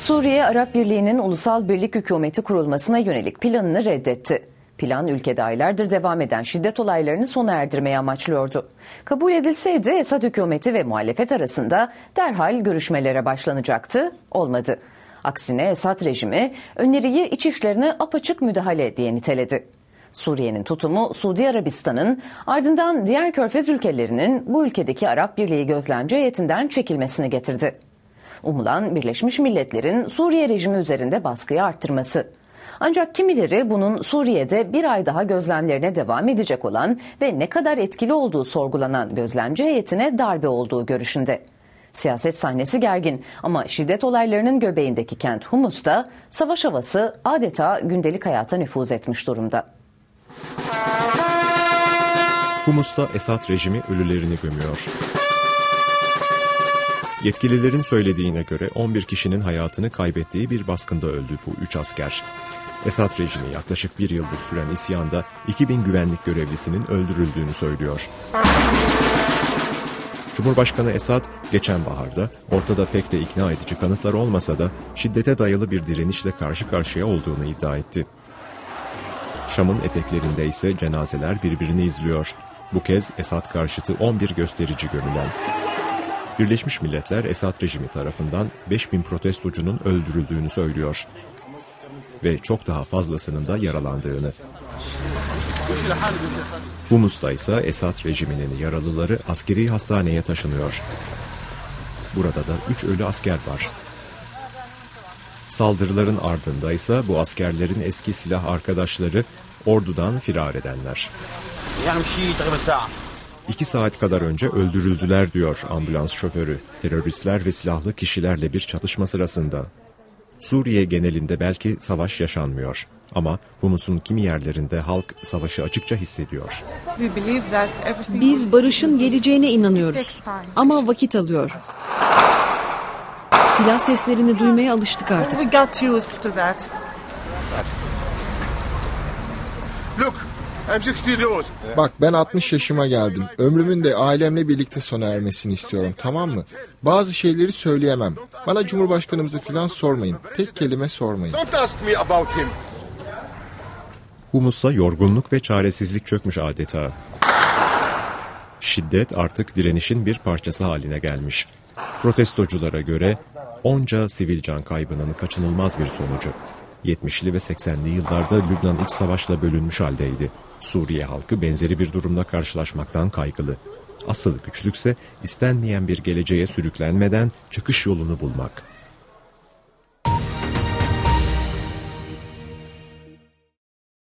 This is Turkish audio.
Suriye Arap Birliği'nin ulusal birlik hükümeti kurulmasına yönelik planını reddetti. Plan ülkede aylardır devam eden şiddet olaylarını sona erdirmeyi amaçlıyordu. Kabul edilseydi Esad hükümeti ve muhalefet arasında derhal görüşmelere başlanacaktı. Olmadı. Aksine Esad rejimi öneriyi iç işlerine apaçık müdahale diye niteledi. Suriye'nin tutumu Suudi Arabistan'ın ardından diğer körfez ülkelerinin bu ülkedeki Arap Birliği gözlemci heyetinden çekilmesini getirdi. Umulan Birleşmiş Milletler'in Suriye rejimi üzerinde baskıyı arttırması. Ancak kimileri bunun Suriye'de bir ay daha gözlemlerine devam edecek olan ve ne kadar etkili olduğu sorgulanan gözlemci heyetine darbe olduğu görüşünde. Siyaset sahnesi gergin ama şiddet olaylarının göbeğindeki kent Humus'ta savaş havası adeta gündelik hayata nüfuz etmiş durumda. Humus'ta Esad rejimi ölülerini gömüyor. Yetkililerin söylediğine göre 11 kişinin hayatını kaybettiği bir baskında öldü bu 3 asker. Esad rejimi yaklaşık bir yıldır süren isyanda 2000 güvenlik görevlisinin öldürüldüğünü söylüyor. Cumhurbaşkanı Esad geçen baharda ortada pek de ikna edici kanıtlar olmasa da şiddete dayalı bir direnişle karşı karşıya olduğunu iddia etti. Şam'ın eteklerinde ise cenazeler birbirini izliyor. Bu kez Esad karşıtı 11 gösterici görülen. Birleşmiş Milletler Esad rejimi tarafından 5000 protestocunun öldürüldüğünü söylüyor. Ve çok daha fazlasının da yaralandığını. Humus'ta ise Esad rejiminin yaralıları askeri hastaneye taşınıyor. Burada da 3 ölü asker var. Saldırıların ardında ise bu askerlerin eski silah arkadaşları ordudan firar edenler. İki saat kadar önce öldürüldüler diyor ambulans şoförü. Teröristler ve silahlı kişilerle bir çatışma sırasında. Suriye genelinde belki savaş yaşanmıyor. Ama Humus'un kimi yerlerinde halk savaşı açıkça hissediyor. Biz barışın geleceğine inanıyoruz. Ama vakit alıyor. Silah seslerini duymaya alıştık artık. Bak ben 60 yaşıma geldim. Ömrümün de ailemle birlikte sona ermesini istiyorum tamam mı? Bazı şeyleri söyleyemem. Bana Cumhurbaşkanımızı falan sormayın. Tek kelime sormayın. Humus'a yorgunluk ve çaresizlik çökmüş adeta. Şiddet artık direnişin bir parçası haline gelmiş. Protestoculara göre onca sivil can kaybının kaçınılmaz bir sonucu. 70'li ve 80'li yıllarda Lübnan iç savaşla bölünmüş haldeydi. Suriye halkı benzeri bir durumla karşılaşmaktan kaygılı. Asıl güçlükse istenmeyen bir geleceğe sürüklenmeden çıkış yolunu bulmak.